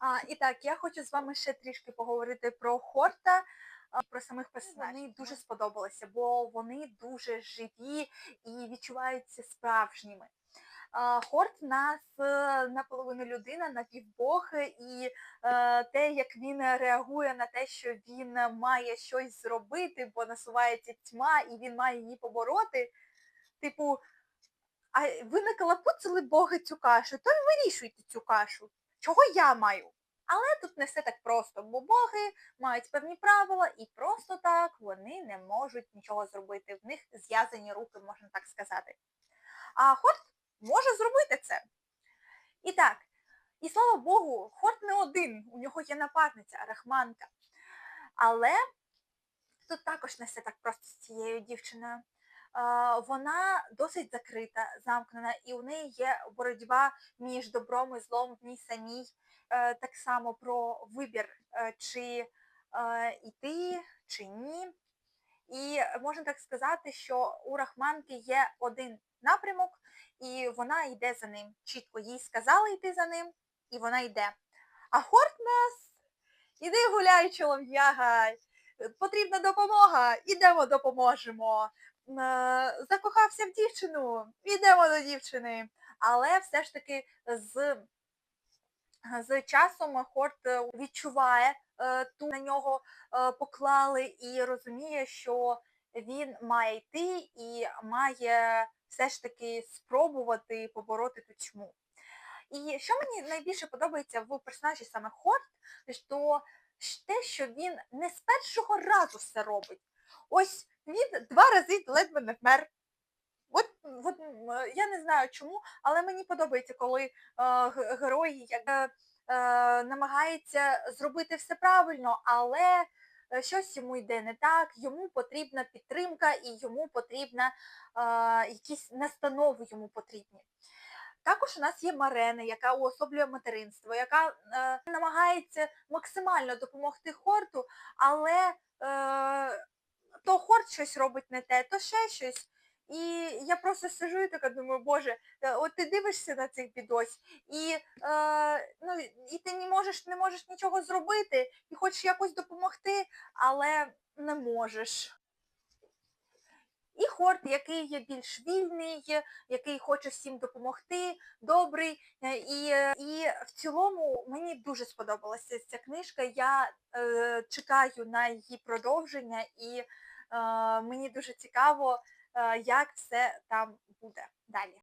А, і так, я хочу з вами ще трішки поговорити про Хорта, про самих персонажів. Вони дуже сподобалися, бо вони дуже живі і відчуваються справжніми. Хорт нас е, наполовину людина, напівбог, і е, те, як він реагує на те, що він має щось зробити, бо насувається тьма, і він має її побороти. Типу, а ви накалапуцили Бога цю кашу, то й вирішуйте цю кашу. Чого я маю? Але тут не все так просто, бо боги мають певні правила, і просто так вони не можуть нічого зробити. В них зв'язані руки, можна так сказати. А Хорт може зробити це. І так, і слава Богу, Хорт не один, у нього є напарниця, Рахманка. Але тут також не все так просто з цією дівчиною. Е, Вона досить закрита, замкнена, і у неї є боротьба між добром і злом в ній самій. Е, Так само про вибір, е, чи е, йти, чи ні. І можна так сказати, що у Рахманки є один напрямок, і вона йде за ним. Чітко їй сказали йти за ним, і вона йде. А Хорт нас іди гуляй, чолов'яга, потрібна допомога, ідемо допоможемо. Е, Закохався в дівчину, ідемо до дівчини. Але все ж таки з, з часом Хорт е, відчуває е, ту на нього поклали і розуміє, що він має йти і має все ж таки спробувати побороти ту тьму. І що мені найбільше подобається в персонажі саме Хорт, то те, що він не з першого разу все робить. Ось він два рази ледве не вмер. От, от е, я не знаю чому, але мені подобається, коли е, г- герой як, е, е, намагається зробити все правильно, але е, щось йому йде не так, йому потрібна підтримка і йому потрібна е, якісь настанови йому потрібні. Також у нас є Марена, яка уособлює материнство, яка е, намагається максимально допомогти Хорту, але е, то Хорт щось робить не те, то ще щось. І я просто сижу і така думаю, боже, е, от ти дивишся на цих бідось, і, е, ну, і ти не можеш, не можеш нічого зробити, і хочеш якось допомогти, але не можеш. І Хорт, який є більш вільний, який хоче всім допомогти, добрий. е, І, і в цілому мені дуже сподобалася ця книжка. Я е, чекаю на її продовження, і мені дуже цікаво, е, як все там буде далі.